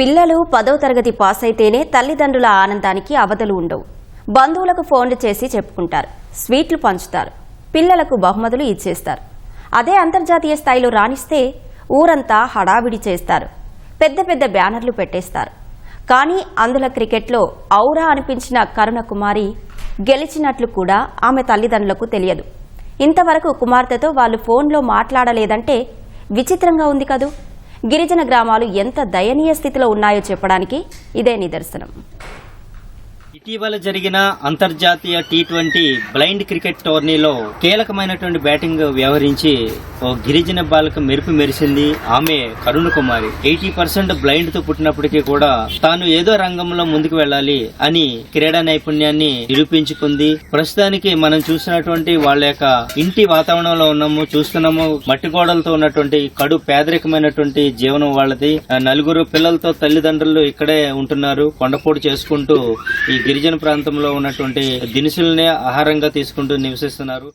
పిల్లలు పదో తరగతి పాస్ అయితేనే తల్లిదండ్రుల ఆనందానికి అవధులు ఉండవు. బంధువులకు ఫోన్లు చేసి చెప్పుకుంటారు. స్వీట్లు పంచుతారు. పిల్లలకు బహుమతులు ఇచ్చేస్తారు. అదే అంతర్జాతీయ స్థాయిలో రాణిస్తే ఊరంతా హడావిడి చేస్తారు. పెద్ద పెద్ద బ్యానర్లు పెట్టేస్తారు. కానీ అందులో క్రికెట్లో ఔరా అనిపించిన కరుణ కుమారి గెలిచినట్లు కూడా ఆమె తల్లిదండ్రులకు తెలియదు. ఇంతవరకు కుమార్తెతో వాళ్ళు ఫోన్లో మాట్లాడలేదంటే విచిత్రంగా ఉంది కదూ? గిరిజన గ్రామాలు ఎంత దయనీయ స్థితిలో ఉన్నాయో చెప్పడానికి ఇదే నిదర్శనం. ఇటీవల జరిగిన అంతర్జాతీయ టీ ట్వంటీ బ్లైండ్ క్రికెట్ టోర్నీలో కీలకమైనటువంటి బ్యాటింగ్ వ్యవహరించి ఓ గిరిజన బాలిక మెరుపు మెరిసింది. ఆమె కరుణ కుమారి. ఎయిటీ పర్సెంట్ బ్లైండ్తో పుట్టినప్పటికీ కూడా తాను ఏదో రంగంలో ముందుకు వెళ్ళాలి అని క్రీడా నైపుణ్యాన్ని నిరూపించుకుంది. ప్రస్తుతానికి మనం చూసినటువంటి వాళ్ళ యొక్క ఇంటి వాతావరణంలో ఉన్నాము చూస్తున్నాము. మట్టి గోడలతో ఉన్నటువంటి కడు పేదరికమైనటువంటి జీవనం వాళ్ళది. నలుగురు పిల్లలతో తల్లిదండ్రులు ఇక్కడే ఉంటున్నారు. కొండపోటు చేసుకుంటూ ఈ గిరిజన ప్రాంతంలో ఉన్నటువంటి దినుసులనే ఆహారంగా తీసుకుంటూ నివసిస్తున్నారు.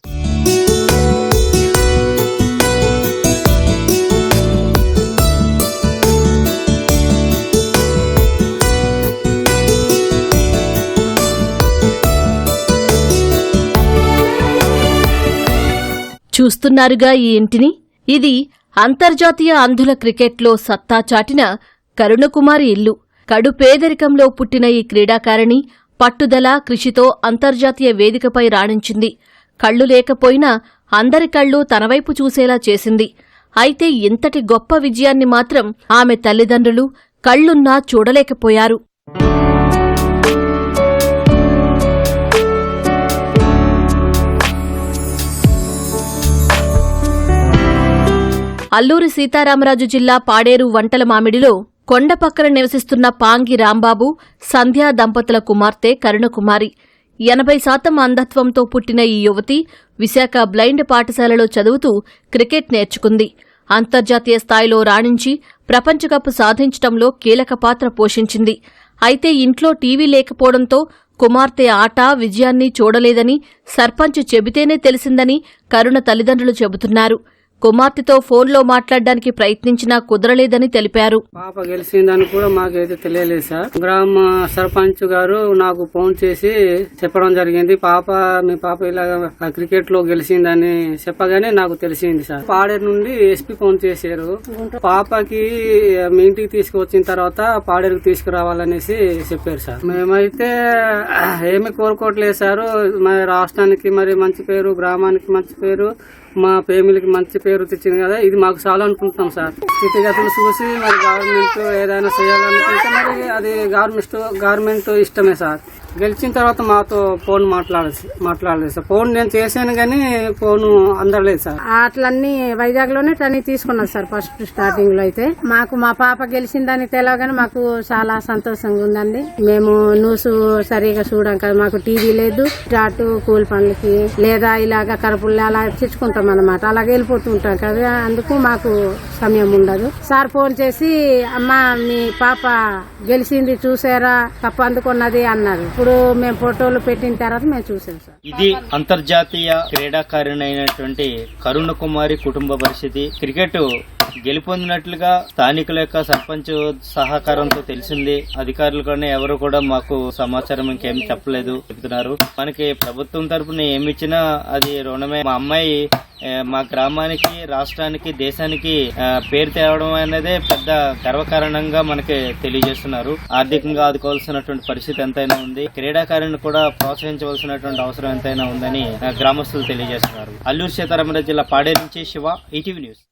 చూస్తున్నారుగా ఈ ఇంటిని? ఇది అంతర్జాతీయ అంధుల క్రికెట్లో సత్తా చాటిన కరుణకుమారి ఇల్లు. కడు పేదరికంలో పుట్టిన ఈ క్రీడాకారిణి పట్టుదల కృషితో అంతర్జాతీయ వేదికపై రాణించింది. కళ్ళు లేకపోయినా అందరి కళ్ళు తనవైపు చూసేలా చేసింది. అయితే ఇంతటి గొప్ప విజయాన్ని మాత్రం ఆమె తల్లిదండ్రులు కళ్ళున్నా చూడలేకపోయారు. అల్లూరి సీతారామరాజు జిల్లా పాడేరు వంటల మామిడిలో కొండ పక్కన నివసిస్తున్న పాంగి రాంబాబు సంధ్యా దంపతుల కుమార్తె కరుణకుమారి. ఎనభై శాతం అంధత్వంతో పుట్టిన ఈ యువతి విశాఖ బ్లైండ్ పాఠశాలలో చదువుతూ క్రికెట్ నేర్చుకుంది. అంతర్జాతీయ స్థాయిలో రాణించి ప్రపంచ కప్ సాధించడంలో కీలక పాత్ర పోషించింది. అయితే ఇంట్లో టీవీ లేకపోవడంతో కుమార్తె ఆట విజయాన్ని చూడలేదని సర్పంచ్ చెబితేనే తెలిసిందని కరుణ తల్లిదండ్రులు చెబుతున్నారు. కుమార్తెతో ఫోన్లో మాట్లాడడానికి ప్రయత్నించినా కుదరలేదని తెలిపారు. పాప గెలిచిందని కూడా మాకైతే తెలియలేదు సార్. గ్రామ సర్పంచ్ గారు నాకు ఫోన్ చేసి చెప్పడం జరిగింది. పాప మీ పాప ఇలా క్రికెట్లో గెలిచిందని చెప్పగానే నాకు తెలిసింది సార్. పాడేరు నుండి ఎస్పీ ఫోన్ చేశారు. పాపకి మీ ఇంటికి తీసుకువచ్చిన తర్వాత పాడేరుకు తీసుకురావాలనేసి చెప్పారు సార్. మేమైతే ఏమి కోరుకోవట్లేదు సార్. మరి రాష్ట్రానికి మరి మంచి పేరు గ్రామానికి మంచి పేరు మా ఫ్యామిలీకి మంచి పేరు తెచ్చింది కదా ఇది మాకు చాలా అనుకుంటున్నాం సార్. స్థితిగతులు చూసి మరి గవర్నమెంట్ ఏదైనా చేయాలనుకుంటే మరి అది గవర్నమెంట్ గవర్నమెంట్ ఇష్టమే సార్. గెలిచిన తర్వాత మాతో ఫోన్ మాట్లాడేసి మాట్లాడలేదు సార్. ఫోన్ నేను చేశాను కానీ ఫోన్ అందలేదు సార్. అట్లన్నీ వైజాగ్లోనే టనీ తీసుకున్నాం సార్ ఫస్ట్ స్టార్టింగ్లో అయితే. మాకు మా పాప గెలిచిందని తెలియగానే మాకు చాలా సంతోషంగా ఉందండి. మేము న్యూస్ సరిగా చూడం కదా. మాకు టీవీ లేదు అటు కూలి పనులకి లేదా ఇలాగ కరుపులు అలా తెచ్చుకుంటాం అనమాట అలాగే వెళ్ళిపోతుంటాం కదా అందుకు మాకు సమయం ఉండదు. సార్ ఫోన్ చేసి అమ్మ మీ పాప గెలిచింది చూసారా? కప్పు అందుకున్నది అన్నారు. ఇప్పుడు మేము ఫోటోలు పెట్టిన తర్వాత మేము చూసాం సార్. ఇది అంతర్జాతీయ క్రీడాకారుణైనటువంటి కరుణ కుమారి కుటుంబ పరిస్థితి. క్రికెట్ గెలుపొందినట్లుగా స్థానికుల యొక్క సర్పంచ్ సహకారంతో తెలిసింది. అధికారులు కానీ ఎవరు కూడా మాకు సమాచారం ఇంకేం చెప్పలేదు. చెప్తున్నారు మనకి ప్రభుత్వం తరపున ఏమి ఇచ్చినా అది రుణమే. మా అమ్మాయి మా గ్రామానికి రాష్ట్రానికి దేశానికి పేరు తేవడం అనేదే పెద్ద గర్వకారణంగా మనకి తెలియజేస్తున్నారు. ఆర్థికంగా ఆదుకోవాల్సినటువంటి పరిస్థితి ఎంతైనా ఉంది. క్రీడాకారుని కూడా ప్రోత్సహించవలసినటువంటి అవసరం ఎంతైనా ఉందని గ్రామస్తులు తెలియజేస్తున్నారు. అల్లూరు సీతారామరాజు జిల్లా పాడేరు నుంచి శివ ఈటీవీ న్యూస్.